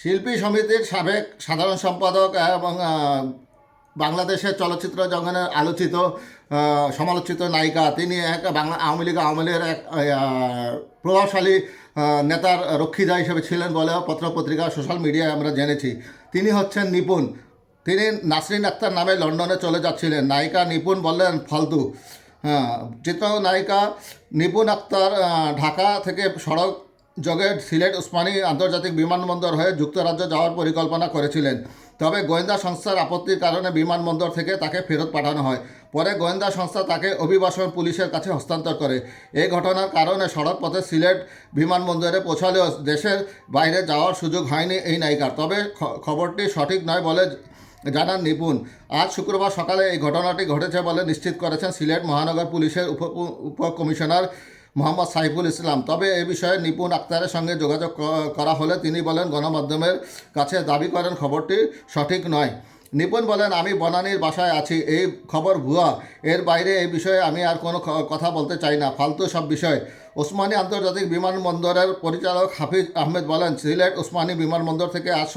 শিল্পী সমিতির সাবেক সাধারণ সম্পাদক এবং বাংলাদেশের চলচ্চিত্র জগনের আলোচিত সমালোচিত নায়িকা। তিনি এক বাংলা আওয়ামী লীগ আওয়ামী লীগের এক প্রভাবশালী নেতার রক্ষিতা হিসেবে ছিলেন বলে পত্রপত্রিকা, সোশ্যাল মিডিয়ায় আমরা জেনেছি। তিনি হচ্ছেন নিপুণ। তিনি নাসরিন আক্তার নামে লন্ডনে চলে যাচ্ছিলেন। নায়িকা নিপুণ বললেন, ফালতু। হ্যাঁ চিত্র নায়িকা নিপুণ আক্তার ঢাকা থেকে সড়ক যোগে সিলেট উসমানী আন্তর্জাতিক বিমানবন্দর হয়ে যুক্তরাজ্য যাওয়ার পরিকল্পনা করেছিলেন। তবে গোয়েন্দা সংস্থার আপত্তির কারণে বিমানবন্দর থেকে তাকে ফেরত পাঠানো হয়। পরে গোয়েন্দা সংস্থা তাকে অভিবাসন পুলিশের কাছে হস্তান্তর করে। এই ঘটনার কারণে সড়ক পথে সিলেট বিমানবন্দরে পৌঁছালেও দেশের বাইরে যাওয়ার সুযোগ হয়নি এই নায়িকার। তবে খবরটি সঠিক নয় বলে জানান নিপুণ। আজ শুক্রবার সকালে এই ঘটনাটি ঘটেছে বলে নিশ্চিত করেছেন সিলেট মহানগর পুলিশের উপ উপকমিশনার মোহাম্মদ সাইফুল ইসলাম। তবে এ বিষয়ে নিপুণ আক্তারের সঙ্গে যোগাযোগ করা হলে তিনি বলেন, গণমাধ্যমের কাছে দাবি করেন, খবরটি সঠিক নয়। নিপুণ বলেন, আমি বনানীর বাসায় আছি, এই খবর ভুয়া। এর বাইরে এই বিষয়ে আমি আর কোনো কথা বলতে চাই না। ফালতু সব বিষয়। ওসমানী আন্তর্জাতিক বিমানবন্দরের পরিচালক হাফিজ আহমেদ বলেন, সিলেট ওসমানী বিমানবন্দর থেকে আজ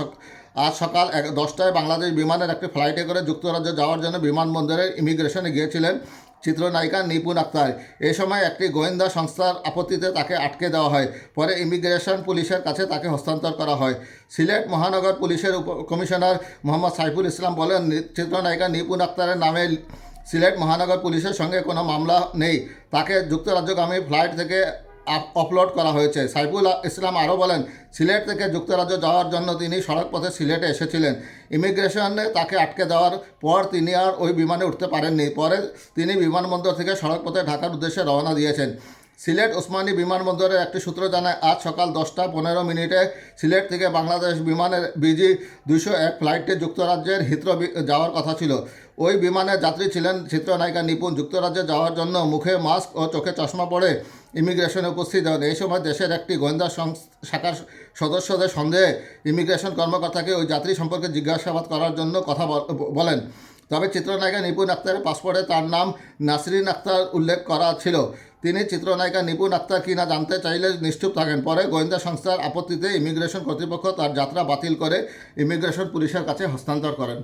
আজ সকাল দশটায় বাংলাদেশ বিমানের একটি ফ্লাইটে করে যুক্তরাজ্য যাওয়ার জন্য বিমানবন্দরের ইমিগ্রেশনে গিয়েছিলেন। চিত্রনায়িকা নিপুণ আক্তার। এ সময় একটি গোয়েন্দা সংস্থার আপত্তিতে তাকে আটকে দেওয়া হয়। পরে ইমিগ্রেশন পুলিশের কাছে তাকে হস্তান্তর করা হয়। সিলেট মহানগর পুলিশের উপ কমিশনার মোহাম্মদ সাইফুল ইসলাম বলেন চিত্রনায়িকা নিপুণ আক্তারের নামে সিলেট মহানগর পুলিশের সঙ্গে কোনো মামলা নেই। তাকে যুক্তরাজ্যগামী ফ্লাইট থেকে আপলোড করা হয়েছে। সাইফুল ইসলাম আরও বলেন, সিলেট থেকে যুক্তরাজ্য যাওয়ার জন্য তিনি সড়কপথে সিলেটে এসেছিলেন। ইমিগ্রেশনে তাকে আটকে দেওয়ার পর তিনি আর ওই বিমানে উঠতে পারেননি। পরে তিনি বিমানবন্দর থেকে সড়কপথে ঢাকার উদ্দেশ্যে রওনা দিয়েছেন। সিলেট ওসমানী বিমানবন্দরের একটি সূত্র জানায়, আজ সকাল দশটা পনেরো মিনিটে সিলেট থেকে বাংলাদেশ বিমানের বিজি দুশো এক ফ্লাইটটি যুক্তরাজ্যের হিত্র যাওয়ার কথা ছিল। ওই বিমানের যাত্রী ছিলেন চিত্রনায়িকা নিপুণ। যুক্তরাজ্যে যাওয়ার জন্য মুখে মাস্ক ও চোখে চশমা পরে ইমিগ্রেশনে উপস্থিত হন। এই সময় দেশের একটি গোয়েন্দা শাখার সদস্যদের সন্দেহে ইমিগ্রেশন কর্মকর্তাকে ওই যাত্রী সম্পর্কে জিজ্ঞাসাবাদ করার জন্য কথা বল- বলেন। তবে চিত্রনায়িকা নিপুণ আক্তারের পাসপোর্টে তার নাম নাসরিন আক্তার উল্লেখ করা ছিল। তিনি চিত্রনায়িকা নিপুণ আক্তার কিনা জানতে চাইলে নিশ্চুপ থাকেন। পরে গোয়েন্দা সংস্থার আপত্তিতে ইমিগ্রেশন কর্তৃপক্ষ তার যাত্রা বাতিল করে ইমিগ্রেশন পুলিশের কাছে হস্তান্তর করেন।